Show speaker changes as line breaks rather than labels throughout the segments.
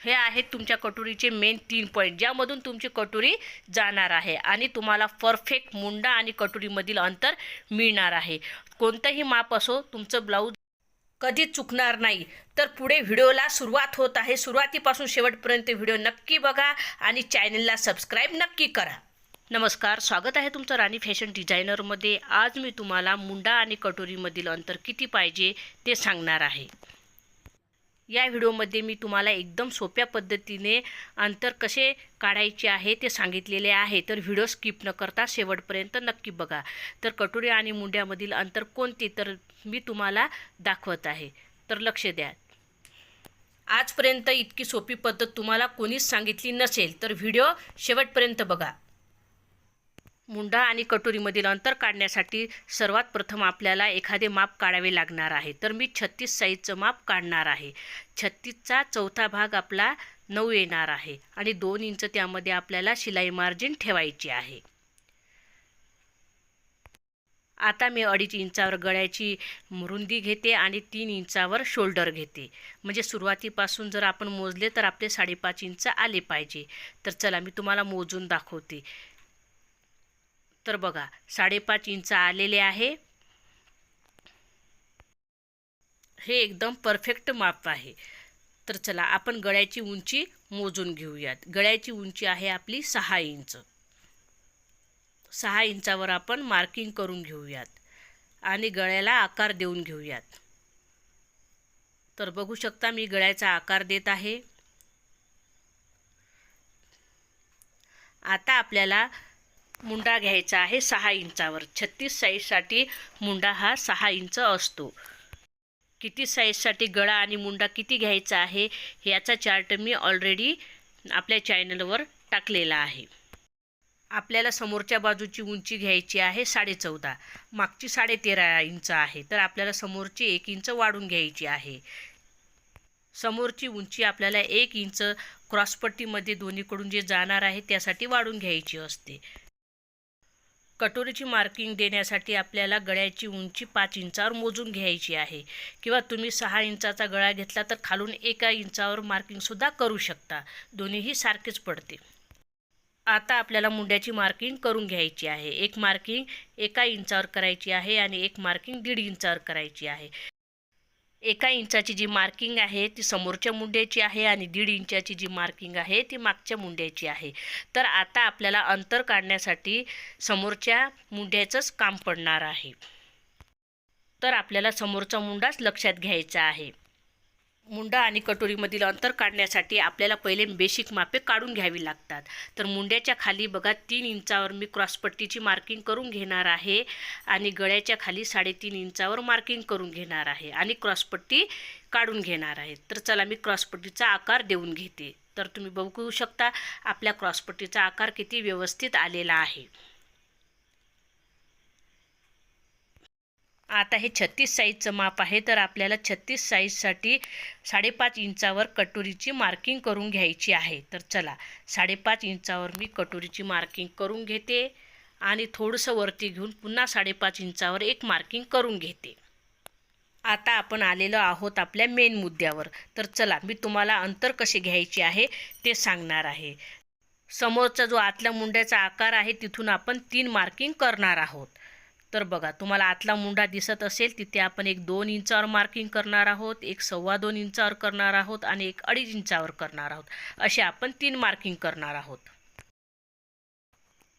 हे आहेत तुमच्या कटोरीचे मेन तीन पॉईंट ज्यामधून तुमची कटोरी जाणार आहे आणि तुम्हाला परफेक्ट मुंडा आणि कटोरीमधील अंतर मिळणार आहे. कोणतंही माप असो तुमचं ब्लाऊज कधी चुकणार नाही. तर पुढे व्हिडिओला सुरुवात होत आहे. सुरुवातीपासून शेवटपर्यंत व्हिडिओ नक्की बघा आणि चॅनलला सबस्क्राईब नक्की करा. नमस्कार स्वागत आहे तुमचं राणी फॅशन डिझायनरमध्ये आज मी तुम्हाला मुंडा आणि कटोरीमधील अंतर किती पाहिजे ते सांगणार आहे. या व्हिडिओमध्ये मी तुम्हाला एकदम सोप्या पद्धतीने अंतर कसे काढायचे आहे ते सांगितलेले आहे. तर व्हिडिओ स्किप न करता शेवटपर्यंत नक्की बघा. तर कटोरी आणि मुंड्यामधील अंतर कोणते तर मी तुम्हाला दाखवत आहे. तर लक्ष द्या. आजपर्यंत इतकी सोपी पद्धत तुम्हाला कोणीच सांगितली नसेल तर व्हिडिओ शेवटपर्यंत बघा. मुंडा आणि कटोरीमधील अंतर काढण्यासाठी सर्वात प्रथम आपल्याला एखादे माप काढावे लागणार आहे. तर मी छत्तीस साईजचं माप काढणार आहे. छत्तीसचा चौथा भाग आपला नऊ येणार आहे आणि दोन इंच त्यामध्ये आपल्याला शिलाई मार्जिन ठेवायची आहे. आता मी अडीच इंचावर गळ्याची रुंदी घेते आणि तीन इंचावर शोल्डर घेते. म्हणजे सुरुवातीपासून जर आपण मोजले तर आपले साडेपाच इंच आले पाहिजे. तर चला मी तुम्हाला मोजून दाखवते. तर बघा साडेपाच इंच आलेले आहे. हे एकदम परफेक्ट माप आहे. तर चला आपण गळ्याची उंची मोजून घेऊयात. गळ्याची उंची आहे आपली सहा इंच. सहा इंचावर आपण मार्किंग करून घेऊयात आणि गळ्याला आकार देऊन घेऊयात. तर बघू शकता मी गळ्याचा आकार देत आहे. आता आपल्याला मुंडा घ्यायचा आहे सहा इंचावर. छत्तीस साईजसाठी मुंडा हा सहा इंच असतो. किती साईजसाठी गळा आणि मुंडा किती घ्यायचा आहे याचा चार्ट मी ऑलरेडी आपल्या चॅनलवर टाकलेला आहे. आपल्याला समोरच्या बाजूची उंची घ्यायची आहे साडेचौदा. मागची साडेतेरा इंच आहे तर आपल्याला समोरची एक इंच वाढून घ्यायची आहे. समोरची उंची आपल्याला एक इंच क्रॉसपट्टीमध्ये दोन्हीकडून जे जाणार आहे त्यासाठी वाढून घ्यायची असते. कटोरीची मार्किंग देण्यासाठी आपल्याला गळ्याची उंची पाच इंचावर मोजून घ्यायची आहे. किंवा तुम्ही सहा इंचाचा गळा घेतला तर खालून एका इंचावर मार्किंगसुद्धा करू शकता. दोन्हीही सारखेच पडते. आता आपल्याला मुंड्याची मार्किंग करून घ्यायची आहे. एक मार्किंग एका इंचावर करायची आहे आणि एक मार्किंग दीड इंचावर करायची आहे. एका इंचाची जी मार्किंग आहे ती समोरच्या मुंड्याची आहे आणि दीड इंचाची जी मार्किंग आहे ती मागच्या मुंड्याची आहे. तर आता आपल्याला अंतर काढण्यासाठी समोरच्या मुंड्याचंच काम पडणार आहे. तर आपल्याला समोरचा मुंडाच लक्षात घ्यायचा आहे. मुंडा आणि कटोरीमधील अंतर काढण्यासाठी आपल्याला पहिले बेसिक मापे काढून घ्यावी लागतात. तर मुंड्याच्या खाली बघा तीन इंचावर मी क्रॉसपट्टीची मार्किंग करून घेणार आहे आणि गळ्याच्या खाली साडेतीन इंचावर मार्किंग करून घेणार आहे आणि क्रॉसपट्टी काढून घेणार आहे. तर चला मी क्रॉसपट्टीचा आकार देऊन घेते. तर तुम्ही बघू शकता आपल्या क्रॉसपट्टीचा आकार किती व्यवस्थित आलेला आहे. आता हे छत्तीस साईजचं माप आहे तर आपल्याला छत्तीस साईजसाठी साडेपाच इंचावर कटोरीची मार्किंग करून घ्यायची आहे. तर चला साडेपाच इंचावर मी कटोरीची मार्किंग करून घेते आणि थोडंसं वरती घेऊन पुन्हा साडेपाच इंचावर एक मार्किंग करून घेते. आता आपण आलेलो आहोत आपल्या मेन मुद्द्यावर. तर चला मी तुम्हाला अंतर कसे घ्यायचे आहे ते सांगणार आहे. समोरचा जो आतल्या मुंड्याचा आकार आहे तिथून आपण तीन मार्किंग करणार आहोत. तर बघा तुम्हाला आतला मुंडा दिसत असेल तिथे आपण एक दोन इंचावर मार्किंग करणार आहोत एक सव्वा दोन इंचावर करणार आहोत आणि एक अडीच इंचावर करणार आहोत. असे आपण तीन मार्किंग करणार आहोत.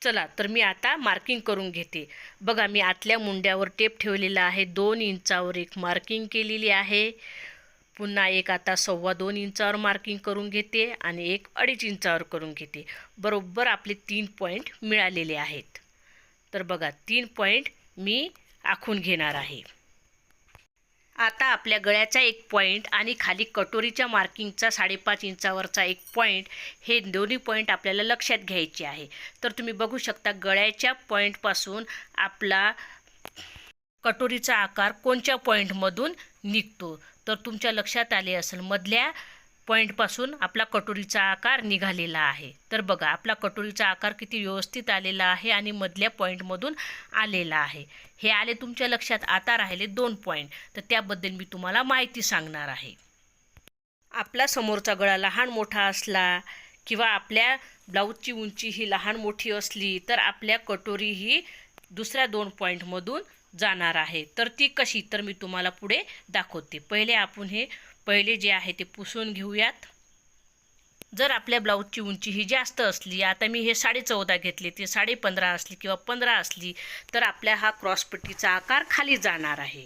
चला तर मी आता मार्किंग करून घेते. बघा मी आतल्या मुंड्यावर टेप ठेवलेला आहे दोन इंचावर एक मार्किंग केलेली आहे. पुन्हा एक आता सव्वा दोन इंचावर मार्किंग करून घेते आणि एक अडीच इंचावर करून घेते. बरोबर आपले तीन पॉईंट मिळालेले आहेत. तर बघा तीन पॉईंट मी आखून घेणार आहे. आता आपल्या गळ्याचा एक पॉईंट आणि खाली कटोरीच्या मार्किंगचा साडेपाच इंचावरचा एक पॉईंट हे दोन्ही पॉईंट आपल्याला लक्षात घ्यायचे आहे. तर तुम्ही बघू शकता गळ्याच्या पॉईंटपासून आपला कटोरीचा आकार कोणत्या पॉईंटमधून निघतो? तर तुमच्या लक्षात आले असेल मधल्या पॉईंटपासून आपला कटोरीचा आकार निघालेला आहे. तर बघा आपला कटोरीचा आकार किती व्यवस्थित आलेला आहे आणि मधल्या पॉईंटमधून आलेला आहे. हे आले तुमच्या लक्षात आता राहिले दोन पॉईंट तर त्याबद्दल मी तुम्हाला माहिती सांगणार आहे. आपला समोरचा गळा लहान मोठा असला किंवा आपल्या ब्लाऊजची उंची ही लहान मोठी असली तर आपल्या कटोरी ही दुसऱ्या दोन पॉईंटमधून जाणार आहे. तर ती कशी? तर मी तुम्हाला पुढे दाखवते. पहिले आपण हे पहिले जे आहे ते पुसून घेऊयात. जर आपल्या ब्लाऊजची उंची ही जास्त असली आता मी हे साडे चौदा घेतले ती साडे पंधरा असली किंवा पंधरा असली तर आपल्या हा क्रॉसपट्टीचा आकार खाली जाणार आहे.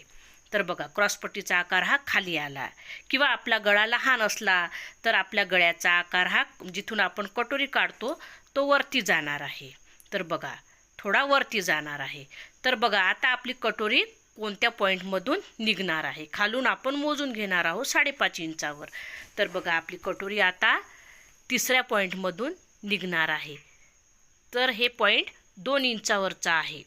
तर बघा क्रॉसपट्टीचा आकार हा खाली आला. किंवा आपला गळा लहान असला तर आपल्या गळ्याचा आकार हा जिथून आपण कटोरी काढतो तो वरती जाणार आहे. तर बघा थोडा वरती जाणार आहे. तर बघा आता आपली कटोरी कोणत्या पॉईंटमधून निघणार आहे? खालून आपण मोजून घेणार आहोत साडेपाच इंचावर. तर बघा आपली कटोरी आता तिसऱ्या पॉईंटमधून निघणार आहे. तर हे पॉईंट दोन इंचावरचा आहे.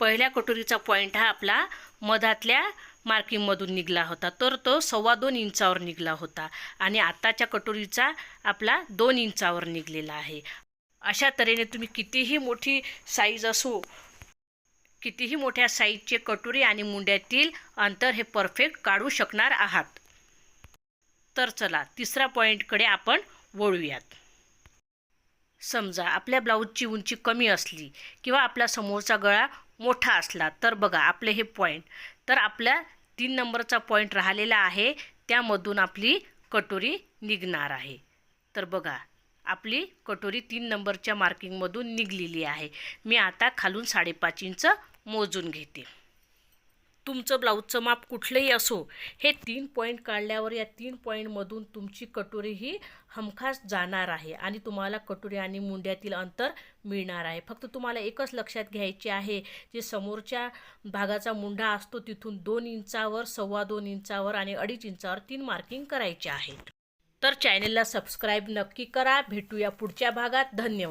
पहिल्या कटोरीचा पॉईंट हा आपला मधातल्या मार्किंगमधून निघला होता. तर तो सव्वा दोन इंचावर निघला होता आणि आताच्या कटोरीचा आपला दोन इंचावर निघलेला आहे. अशा तऱ्हेने तुम्ही कितीही मोठी साईज असो कितीही मोठ्या साईजचे कटोरी आणि मुंड्यातील अंतर हे परफेक्ट काढू शकणार आहात. तर चला तिसऱ्या पॉईंटकडे आपण वळूयात. समजा आपल्या ब्लाऊजची उंची कमी असली किंवा आपला समोरचा गळा मोठा असला तर बघा आपले हे पॉईंट तर आपल्या तीन नंबरचा पॉईंट राहिलेला आहे त्यामधून आपली कटोरी निघणार आहे. तर बघा आपली कटोरी तीन नंबरच्या मार्किंगमधून निघलेली आहे. मी आता खालून साडेपाच इंच मोजून घेते. तुमचं ब्लाऊजचं माप कुठलंही असो हे तीन पॉईंट काढल्यावर या तीन पॉईंटमधून तुमची कटोरी ही हमखास जाणार आहे आणि तुम्हाला कटोरी आणि मुंड्यातील अंतर मिळणार आहे. फक्त तुम्हाला एकच लक्षात घ्यायचे आहे जे समोरच्या भागाचा मुंडा असतो तिथून दोन इंचावर सव्वा दोन इंचावर आणि अडीच इंचावर तीन मार्किंग करायचे आहेत तर चॅनेलला सबस्क्राईब नक्की करा. भेटूया पुढच्या भागात. धन्यवाद.